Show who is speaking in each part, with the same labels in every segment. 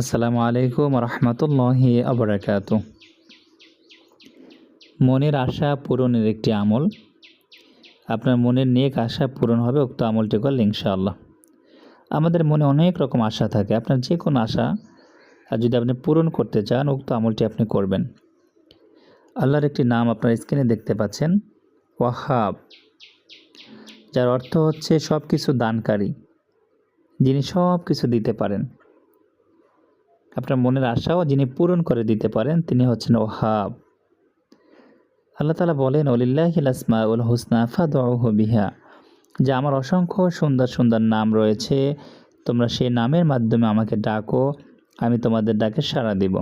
Speaker 1: আসসালামু আলাইকুম রহমতুল্লাহি আবরাকাত মনের আশা পূরণের একটি আমল। আপনার মনের নেক আশা পূরণ হবে, উক্ত আমলটি করলে ইনশাআল্লাহ। আমাদের মনে অনেক রকম আশা থাকে। আপনার যে কোনো আশা, আর যদি আপনি পূরণ করতে চান, উক্ত আমলটি আপনি করবেন। আল্লাহর একটি নাম আপনার স্ক্রিনে দেখতে পাচ্ছেন, ওয়াহাব, যার অর্থ হচ্ছে সব কিছু দানকারী, যিনি সব কিছু দিতে পারেন। আপনার মনের আশাও যিনি পূরণ করে দিতে পারেন, তিনি হচ্ছেন ওহাব। আল্লাহ তালা বলেন অলিল্লাহিলাসমা উল হুসনা ফাদহ বিহা। যে আমার অসংখ্য সুন্দর সুন্দর নাম রয়েছে, তোমরা সেই নামের মাধ্যমে আমাকে ডাকো, আমি তোমাদের ডাকে সাড়া দিব।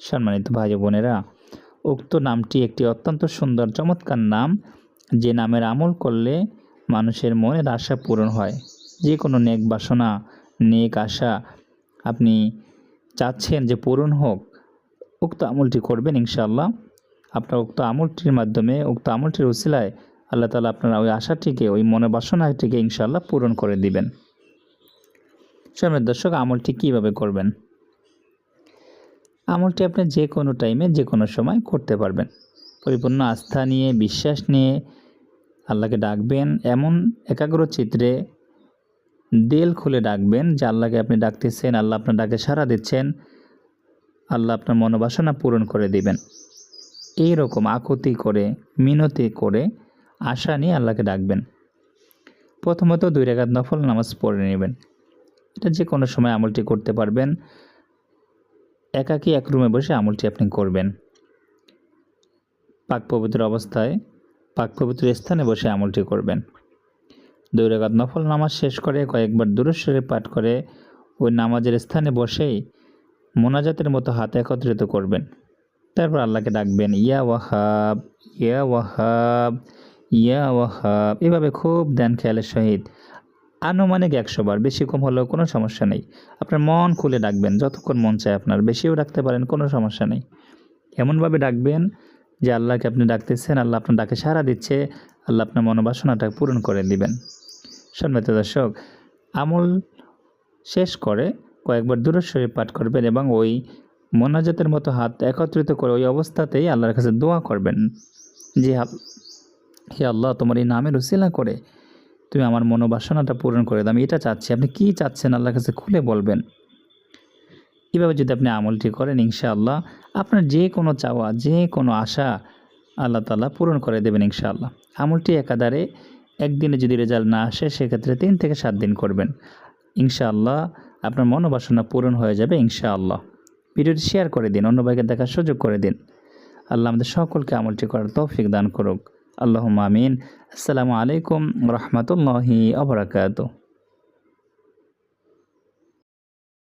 Speaker 1: সম্মানিত ভাই বোনেরা, উক্ত নামটি একটি অত্যন্ত সুন্দর, চমৎকার নাম, যে নামের আমল করলে মানুষের মনের আশা পূরণ হয়। যে কোনো নেক বাসনা, নেক আশা আপনি চাচ্ছেন যে পূরণ হোক, উক্ত আমলটি করবেন ইনশাআল্লাহ। আপনার উক্ত আমলটির মাধ্যমে, উক্ত আমলটির উসিলায় আল্লাহ তালা আপনার ওই আশাটিকে, ওই মনে বাসনাটিকে ইনশাআল্লাহ পূরণ করে দিবেন। সামনের দর্শক, আমলটি কীভাবে করবেন? আমলটি আপনি যে কোনো টাইমে যে কোনো সময় করতে পারবেন। পরিপূর্ণ আস্থা নিয়ে, বিশ্বাস নিয়ে আল্লাহকে ডাকবেন, এমন একাগ্র চিত্রে দেল খুলে ডাকবেন যে, আল্লাহকে আপনি ডাকতেছেন, আল্লাহ আপনার ডাকে সাড়া দিচ্ছেন, আল্লাহ আপনার মনোবাসনা পূরণ করে দিবেন। এই রকম আকুতি করে, মিনতি করে আশা নিয়ে আল্লাহকে ডাকবেন। প্রথমত দুই রেখাত নফল নামাজ পড়ে নেবেন। এটা যে কোনো সময় আমলটি করতে পারবেন। একাকি এক রুমে বসে আমলটি আপনি করবেন। পাক পবিত্র অবস্থায়, পাক পবিত্র স্থানে বসে আমলটি করবেন। দুই রেখাত নফল নামাজ শেষ করে কয়েকবার দূরস্বরে পাঠ করে ওই নামাজের স্থানে বসেই মোনাজাতের মতো হাত একত্রিত করবেন। তারপর আল্লাহকে ডাকবেন, ইয়া ওয়াহাব ইয়া ওয়াহাব ইয়া ওয়াহাব। এভাবে খুব দেন খেয়ালের সহিত আনুমানিক একশো বার, বেশি কম হলেও কোনো সমস্যা নেই। আপনার মন খুলে ডাকবেন, যতক্ষণ মন চায় আপনার। বেশিও ডাকতে পারেন, কোনো সমস্যা নেই। এমনভাবে ডাকবেন যে আল্লাহকে আপনি ডাকতেছেন, আল্লাহ আপনার ডাকে সাড়া দিচ্ছে, আল্লাহ আপনার মনোবাসনাটা পূরণ করে দিবেন। সম্মানিত দর্শক, আমল শেষ করে কয়েকবার দূরস্বরে পাঠ করবেন এবং ওই মোনাজাতের মতো হাত একত্রিত করে ওই অবস্থাতেই আল্লাহর কাছে দোয়া করবেন। যে হে আল্লাহ, তোমার এই নামের উসিলা করে তুমি আমার মনোবাসনাটা পূরণ করে দাও। আমি এটা চাচ্ছি। আপনি কি চাচ্ছেন আল্লাহর কাছে খুলে বলবেন? এভাবে যদি আপনি আমলটি করেন, ইনশাআল্লাহ আপনার যে কোনো চাওয়া, যে কোনো আশা আল্লাহ তালা পূরণ করে দেবেন, ইনশাআল্লাহ। আমলটি একাধারে একদিনে যদি রেজাল্ট না আসে, সেক্ষেত্রে তিন থেকে সাত দিন করবেন। ইনশাআল্লাহ আপনার মনোবাসনা পূরণ হয়ে যাবে, ইনশাআল্লাহ। ভিডিওটি শেয়ার করে দিন, অন্য ভাইকে দেখার সুযোগ করে দিন। আল্লাহ আমাদের সকলকে আমলটি করার তৌফিক দান করুক। আল্লাহ আমিন। আসসালামু আলাইকুম রহমতুল্লাহি আবরাকাত